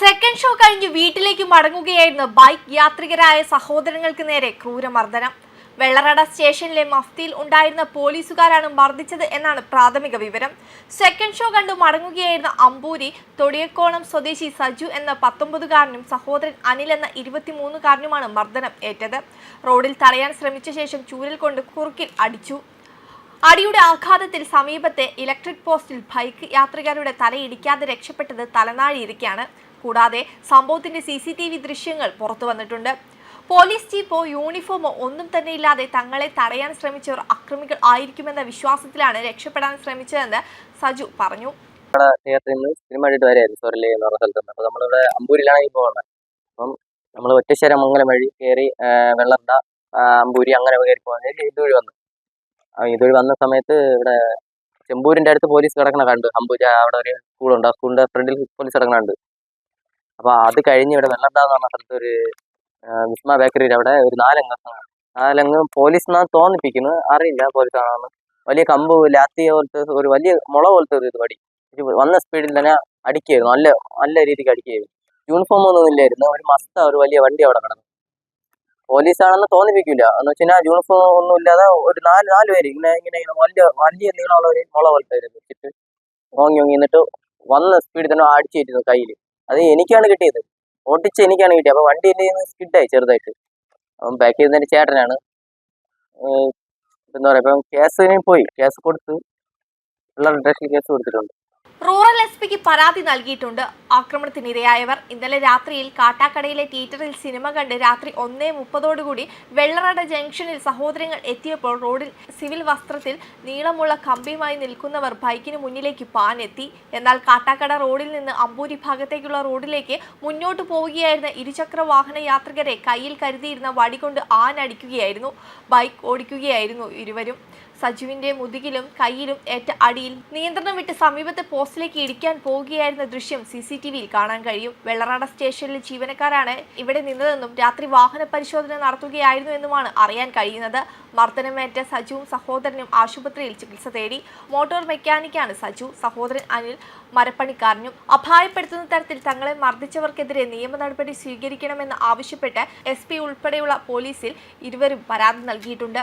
Second show കഴിഞ്ഞ് വീട്ടിലേക്ക് മടങ്ങുകയായിരുന്നു ബൈക്ക് യാത്രികരായ സഹോദരങ്ങൾക്ക് നേരെ ക്രൂരമർദ്ദനം. വെള്ളറട സ്റ്റേഷനിലെ മഫ്തിയിൽ ഉണ്ടായിരുന്ന പോലീസുകാരാണ് മർദ്ദിച്ചത് എന്നാണ് പ്രാഥമിക വിവരം. സെക്കൻഡ് ഷോ കണ്ടു മടങ്ങുകയായിരുന്ന അമ്പൂരി തൊടിയക്കോണം സ്വദേശി സജു എന്ന പത്തൊമ്പതുകാരനും സഹോദരൻ അനിൽ എന്ന ഇരുപത്തിമൂന്നുകാരനുമാണ് മർദ്ദനം ഏറ്റത്. റോഡിൽ തടയാൻ ശ്രമിച്ച ശേഷം ചൂരൽ കൊണ്ട് കുറുക്കിൽ അടിച്ചു. അടിയുടെ ആഘാതത്തിൽ സമീപത്തെ ഇലക്ട്രിക് പോസ്റ്റിൽ ബൈക്ക് യാത്രികരുടെ തലയിടിക്കാതെ രക്ഷപ്പെട്ടത് തലനാഴിയിരിക്കെയാണ്. കൂടാതെ സംഭവത്തിന്റെ സി സി ടി വി ദൃശ്യങ്ങൾ പുറത്തു വന്നിട്ടുണ്ട്. പോലീസ് ജീപ്പോ യൂണിഫോമോ ഒന്നും തന്നെ ഇല്ലാതെ തങ്ങളെ തടയാൻ ശ്രമിച്ചവർ അക്രമികൾ ആയിരിക്കുമെന്ന വിശ്വാസത്തിലാണ് രക്ഷപ്പെടാൻ ശ്രമിച്ചതെന്ന് സജു പറഞ്ഞു. അപ്പോൾ നമ്മൾ ഒറ്റശ്ശേര മംഗലം വഴി കയറി വെള്ളണ്ട അമ്പൂരി അങ്ങനെ കയറി പോകുന്നത് ഇതുവഴി വന്നു. ഇതുവഴി വന്ന സമയത്ത് ഇവിടെ ചെമ്പൂരിന്റെ അടുത്ത് പോലീസ് കിടക്കണ കണ്ടു. അമ്പൂരി അവിടെ ഒരു സ്കൂളുണ്ട്. ആ സ്കൂളിന്റെ ഫ്രണ്ടിൽ പോലീസ് കിടക്കണ കണ്ടു. അപ്പോൾ അത് കഴിഞ്ഞ് ഇവിടെ എന്ന് പറഞ്ഞ സ്ഥലത്ത് ഒരു വിസ്മ ബേക്കറിയിൽ അവിടെ ഒരു നാലംഗ നാലംഗം പോലീസിനാണ് തോന്നിപ്പിക്കുന്നു. അറിയില്ല പോലീസ് ആണെന്ന്. വലിയ കമ്പ് ലാത്തി പോലത്തെ ഒരു വലിയ മുള പോലത്തെ ഒരു ഇത് വടി. വന്ന സ്പീഡിൽ തന്നെ അടിക്കുകയായിരുന്നു നല്ല നല്ല രീതിക്ക് അടിക്കുകയായിരുന്നു യൂണിഫോം ഒന്നും ഇല്ലായിരുന്നു. ഒരു മസ്ത ഒരു വലിയ വണ്ടി അവിടെ കിടന്നു. പോലീസാണെന്ന് തോന്നിപ്പിക്കില്ല എന്ന് വെച്ച് കഴിഞ്ഞാൽ യൂണിഫോം ഒന്നും ഇല്ലാതെ ഒരു നാല് നാല് പേര് ഇങ്ങനെ ഇങ്ങനെ ഇങ്ങനെ വലിയ വലിയ നീളമുള്ള ഒരു മുള പോലത്തെ ഓങ്ങി ഓങ്ങി എന്നിട്ട് വന്ന സ്പീഡിൽ തന്നെ അടിച്ചിരുന്നു കയ്യിൽ അത് എനിക്കാണ് കിട്ടിയത്. ഓട്ടിച്ച് എനിക്കാണ് കിട്ടിയത്. അപ്പൊ വണ്ടി എന്റെ സ്കിഡായി ചെറുതായിട്ട്. അപ്പം ബാക്ക് ചെയ്യുന്ന ചേട്ടനാണ്. എന്താ പറയാ ഇപ്പം കേസിന് പോയി. കേസ് കൊടുത്ത് ഉള്ള ഡിറക്ഷൻ കേസ് കൊടുത്തിട്ടുണ്ട്. പിക്ക് പരാതി നൽകിയിട്ടുണ്ട്. ആക്രമണത്തിനിരയായവർ ഇന്നലെ രാത്രിയിൽ കാട്ടാക്കടയിലെ തിയേറ്ററിൽ സിനിമ കണ്ട് രാത്രി ഒന്നേ മുപ്പതോടുകൂടി വെള്ളറട ജംഗ്ഷനിൽ സഹോദരങ്ങൾ എത്തിയപ്പോൾ റോഡിൽ സിവിൽ വസ്ത്രത്തിൽ നീളമുള്ള കമ്പിയുമായി നിൽക്കുന്നവർ ബൈക്കിന് മുന്നിലേക്ക് പാനെത്തി എന്നാൽ കാട്ടാക്കട റോഡിൽ നിന്ന് അമ്പൂരി ഭാഗത്തേക്കുള്ള റോഡിലേക്ക് മുന്നോട്ട് പോവുകയായിരുന്ന ഇരുചക്ര വാഹന യാത്രികരെ കയ്യിൽ കരുതിയിരുന്ന വടികൊണ്ട് ആനടിക്കുകയായിരുന്നു ബൈക്ക് ഓടിക്കുകയായിരുന്നു ഇരുവരും. സജുവിന്റെ മുതുകിലും കയ്യിലും ഏറ്റ അടിയിൽ നിയന്ത്രണം വിട്ട് സമീപത്തെ പോസ്റ്റിലേക്ക് ഇടിക്കാൻ പോവുകയായിരുന്ന ദൃശ്യം സി സി ടി വിയിൽ കാണാൻ കഴിയും. വെള്ളറാട സ്റ്റേഷനിലെ ജീവനക്കാരാണ് ഇവിടെ നിന്നതെന്നും രാത്രി വാഹന പരിശോധന നടത്തുകയായിരുന്നു എന്നുമാണ് അറിയാൻ കഴിയുന്നത്. മർദ്ദനമേറ്റ സജുവും സഹോദരനും ആശുപത്രിയിൽ ചികിത്സ തേടി. മോട്ടോർ മെക്കാനിക്കാണ് സജു. സഹോദരൻ അനിൽ മരപ്പണിക്കാരനും. അപായപ്പെടുത്തുന്ന തരത്തിൽ തങ്ങളെ മർദ്ദിച്ചവർക്കെതിരെ നിയമ നടപടി സ്വീകരിക്കണമെന്ന് ആവശ്യപ്പെട്ട് എസ് ഉൾപ്പെടെയുള്ള പോലീസിൽ ഇരുവരും പരാതി നൽകിയിട്ടുണ്ട്.